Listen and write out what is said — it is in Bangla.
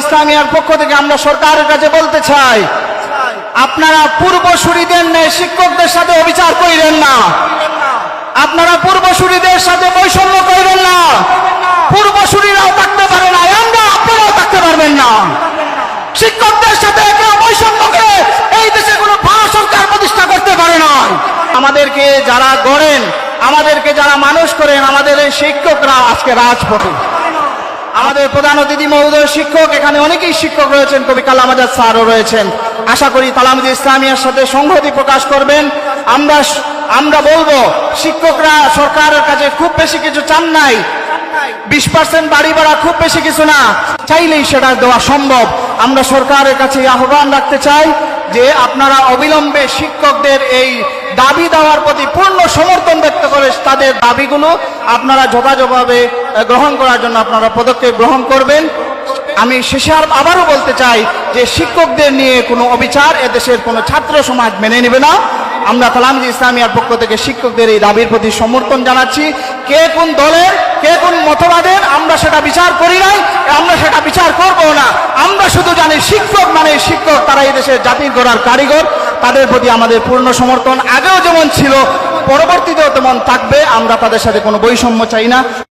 ইসলামিয়ার পক্ষ থেকে আমরা সরকারের কাছে বলতে চাই, আপনারা পূর্বসূরিদের ন্যায় শিক্ষকদের সাথে অবিচার করিলেন না। আপনারা পূর্বসূরিদের সাথে বৈষম্য করবেন না। পূর্বসূরিরাও থাকতে পারে না আমরা আপনারাও থাকতে পারবেন না। শিক্ষকদের সাথে কেউ বৈষম্য করে এই দেশে কোনো ভালো সরকার প্রতিষ্ঠা করতে পারে না আমাদেরকে যারা গড়েন, আমাদেরকে যারা মানুষ করেন, আমাদের এই শিক্ষকরা আজকে রাজপথে। আমাদের প্রধান অতিথি মহোদয় শিক্ষক, এখানে অনেকেই শিক্ষক রয়েছেন, কবি কালাম আজাদ স্যারও রয়েছেন। আশা করি তালামুদ ইসলামিয়ার সাথে সংহতি প্রকাশ করবেন। আমরা আমরা বলব, শিক্ষকরা সরকারের কাছে খুব বেশি কিছু চান নাই। বিশ পার্সেন্ট বাড়ি ভাড়া খুব বেশি কিছু না। চাইলেই সেটা দেওয়া সম্ভব। আমরা সরকারের কাছে আহ্বান রাখতে চাই যে আপনারা অবিলম্বে শিক্ষকদের এই দাবি দেওয়ার প্রতি পূর্ণ সমর্থন ব্যক্ত করে তাদের দাবিগুলো আপনারা যথাযথভাবে গ্রহণ করার জন্য আপনারা পদক্ষেপ গ্রহণ করবেন। আমি শেষে আর আবারও বলতে চাই যে শিক্ষকদের নিয়ে কোনো অবিচার এদেশের কোনো ছাত্র সমাজ মেনে নেবে না। আমরা কালামজি ইসলামিয়ার পক্ষ থেকে শিক্ষকদের এই দাবির প্রতি সমর্থন জানাচ্ছি। কে কোন দলের, কে কোন মতবাদের, আমরা সেটা বিচার করি নাই, আমরা সেটা বিচার করব না। আমরা শুধু তারা এই দেশের জাতির গড়ার কারিগর, তাদের প্রতি আমাদের পূর্ণ সমর্থন। আগেও যেমন ছিল, পরবর্তীতেও তেমন থাকবে। আমরা তাদের সাথে কোনো বৈষম্য চাই না।